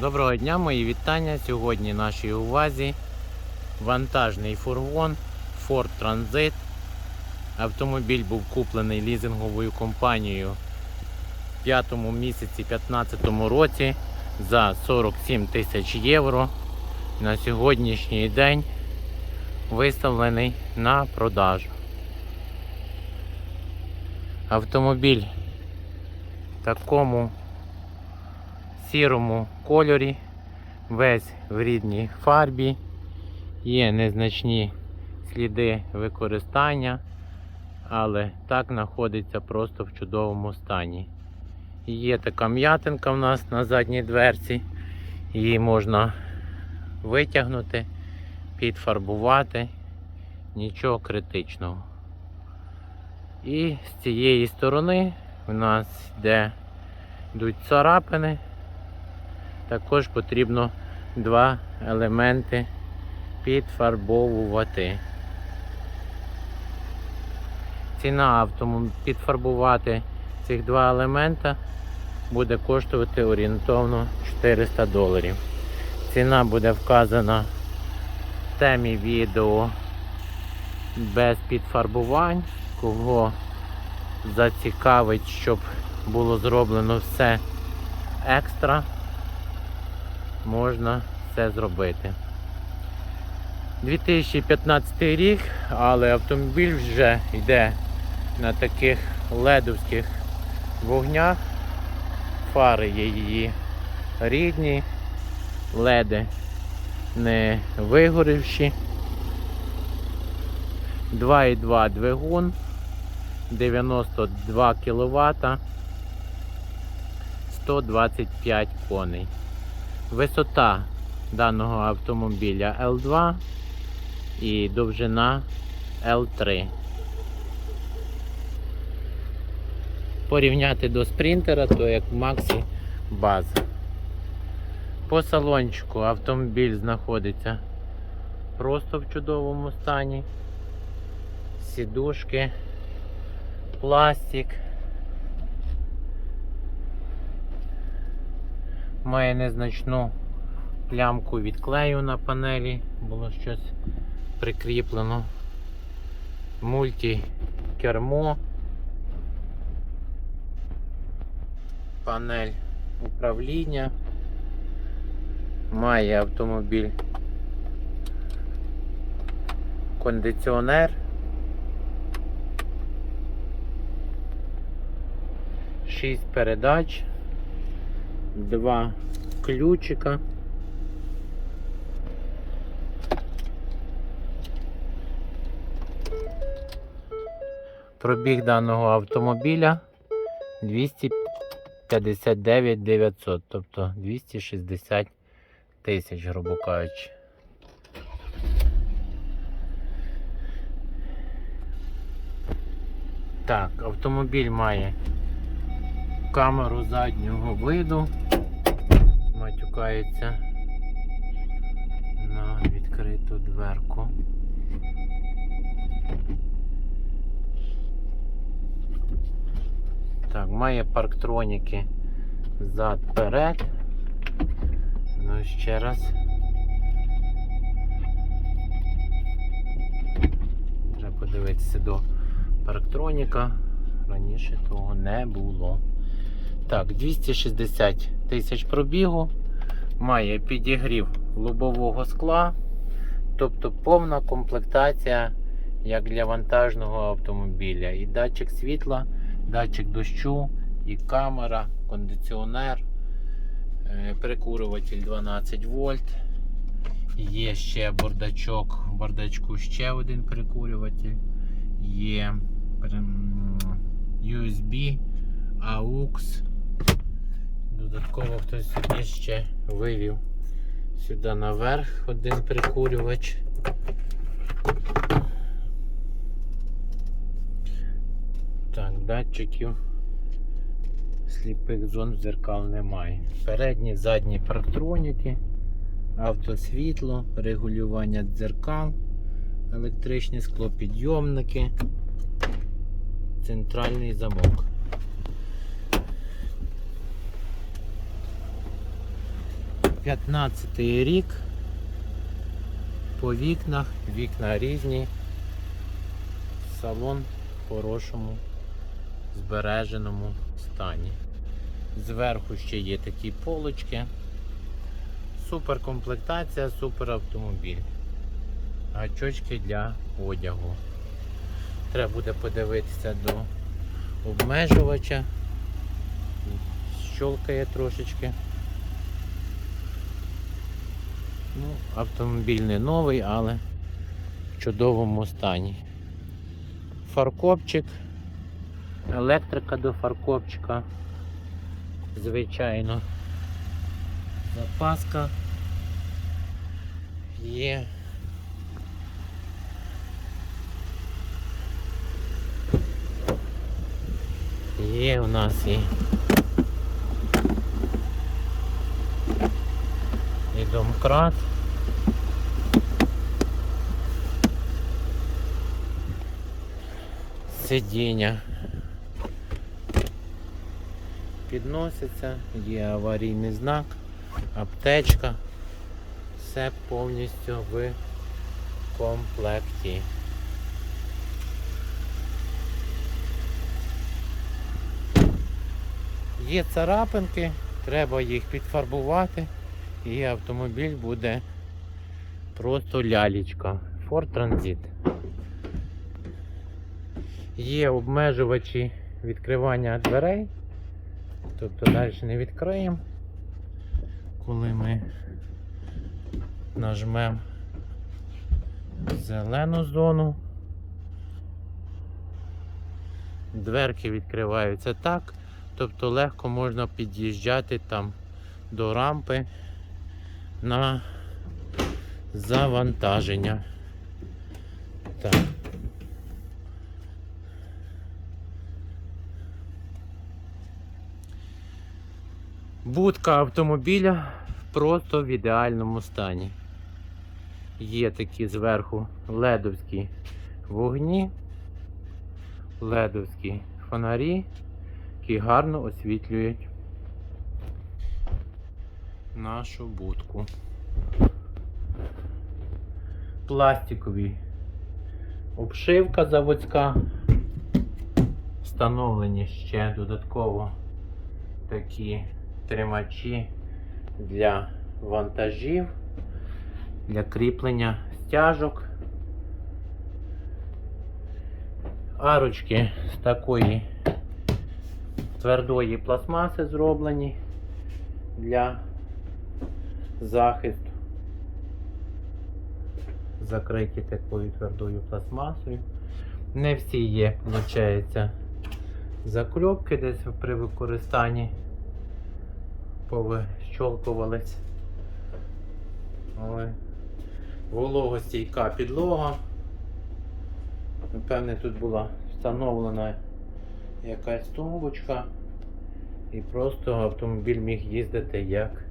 Доброго дня, мої вітання. Сьогодні нашій увазі вантажний фургон Ford Transit. Автомобіль був куплений лізинговою компанією в п'ятому місяці 2015 році за 47 тисяч євро. На сьогоднішній день виставлений на продажу. Автомобіль такому сірому кольорі, весь в рідній фарбі, є незначні сліди використання, але так знаходиться просто в чудовому стані. Є така м'ятинка в нас на задній дверці, її можна витягнути, підфарбувати, нічого критичного. І з цієї сторони в нас йде йдуть царапини. Також потрібно два елементи підфарбовувати. Ціна автомобіля підфарбувати цих два елемента буде коштувати орієнтовно 400 доларів. Ціна буде вказана в темі відео без підфарбувань. Кого зацікавить, щоб було зроблено все екстра, можна все зробити. 2015 рік, але автомобіль вже йде на таких ледовських вогнях. Фари є її рідні, леди не вигорівші. 2,2 двигун, 92 кВт, 125 коней. Висота даного автомобіля L2 і довжина L3. Порівняти до спринтера, то як Maxi база. По салончику автомобіль знаходиться просто в чудовому стані. Сідушки, пластик. Має незначну плямку від клею на панелі, було щось прикріплено. Мультикермо. Панель управління. Має автомобіль кондиціонер. Шість передач, два ключика. Пробіг даного автомобіля 259 900, тобто 260 тисяч, грубо кажучи. Так, автомобіль має камеру заднього виду. Матюкається на відкриту дверку. Так, має парктроніки зад перед. Ну ще раз. Треба подивитися до парктроніка. Раніше того не було. Так, 260 тисяч пробігу. Має підігрів лобового скла. Тобто повна комплектація, як для вантажного автомобіля. І датчик світла, датчик дощу, і камера, кондиціонер, е, прикурюватель 12 вольт. Є ще бардачок, в бардачку ще один прикурюватель. Є USB, AUX. Додатково хтось сюди ще вивів сюди наверх один прикурювач. Так, датчиків сліпих зон дзеркал немає. Передні, задні парктроніки, автосвітло, регулювання дзеркал, електричні склопідйомники, центральний замок. 15 рік. По вікнах, вікна різні. Салон в хорошому, збереженому стані. Зверху ще є такі полочки. Супер комплектація, супер автомобіль. Гачочки для одягу. Треба буде подивитися до обмежувача. Щолкає трошечки. Ну, автомобіль не новий, але в чудовому стані. Фаркопчик, електрика до фаркопчика, звичайно. Запаска є. Є у нас і домкрат. Сидіння підноситься, є аварійний знак, аптечка, все повністю в комплекті. Є царапинки, треба їх підфарбувати і автомобіль буде просто лялечка. Ford Transit. Є обмежувачі відкривання дверей, тобто далі не відкриємо. Коли ми нажмемо зелену зону, дверки відкриваються так, тобто легко можна під'їжджати там до рампи на завантаження. Так. Будка автомобіля просто в ідеальному стані. Є такі зверху ледовські вогні, ледовські фонарі, які гарно освітлюють нашу будку. Пластикові обшивка заводська. Встановлені ще додатково такі тримачі для вантажів, для кріплення стяжок. Арочки з такої твердої пластмаси зроблені для захисту. Закриті такою твердою пластмасою. Не всі є, виходить, закльопки десь при використанні повищолкувались. Вологостійка підлога. Напевне, тут була встановлена якась тумбочка і просто автомобіль міг їздити як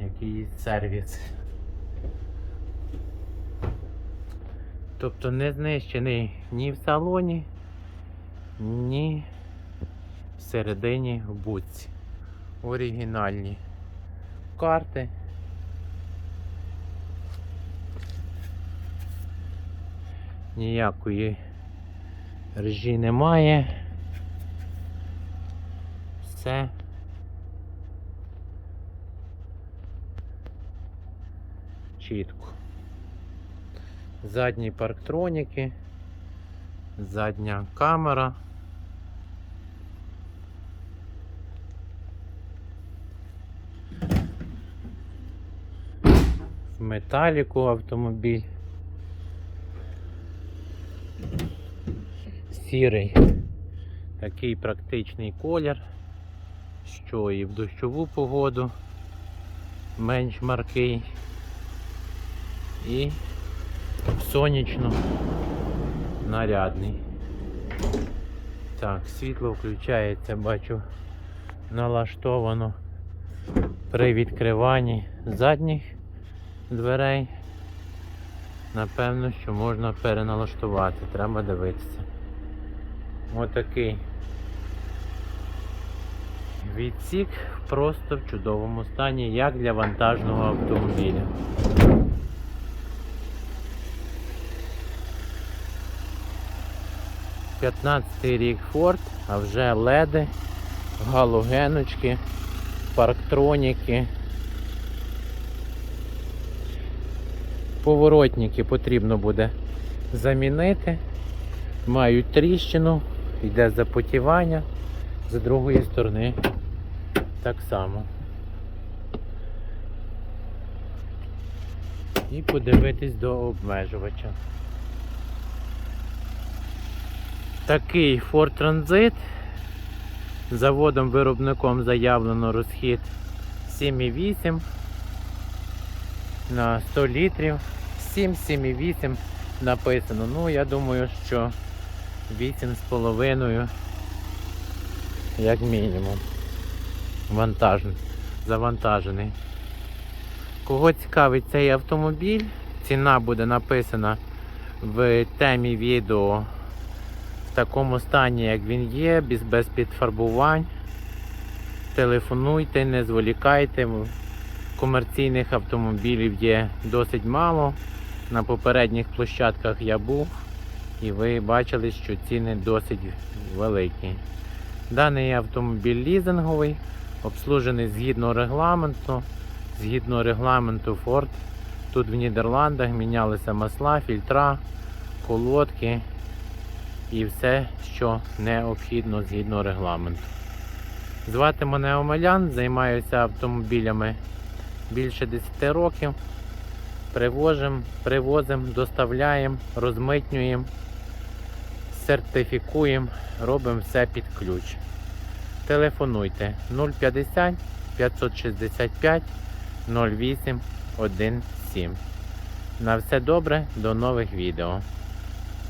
якийсь сервіс. Тобто не знищений ні в салоні, ні всередині в будці. Оригінальні карти. Ніякої ржі немає. Все. Чітко. Задні парктроніки, задня камера. В металіку автомобіль. Сірий. Такий практичний колір, що і в дощову погоду менш маркий. І сонячно нарядний. Так, світло включається, бачу, налаштовано при відкриванні задніх дверей. Напевно, що можна переналаштувати, треба дивитися. Отакий Відсік просто в чудовому стані, як для вантажного автомобіля. П'ятнадцятий рік Ford, а вже леди, галогеночки, парктроніки. Поворотники потрібно буде замінити. Мають тріщину, йде запотівання. З другої сторони так само. І подивитись до обмежувача. Такий Ford Transit. Заводом-виробником заявлено розхід 7,8 на 100 літрів. 7-7,8 написано. Ну, я думаю, що 8,5 як мінімум. Вантажний, завантажений. Кого цікавить цей автомобіль, ціна буде написана в темі відео в такому стані, як він є, без, без підфарбувань. Телефонуйте, не зволікайте. Комерційних автомобілів є досить мало. На попередніх площадках я був і ви бачили, що ціни досить великі. Даний автомобіль лізинговий, обслужений згідно регламенту. Згідно регламенту Ford. Тут в Нідерландах мінялися масла, фільтра, колодки і все, що необхідно згідно регламенту. Звати мене Омелян, займаюся автомобілями більше 10 років. Привозимо, привозимо, доставляємо, розмитнюємо, сертифікуємо, робимо все під ключ. Телефонуйте 050 565 0817. На все добре, до нових відео.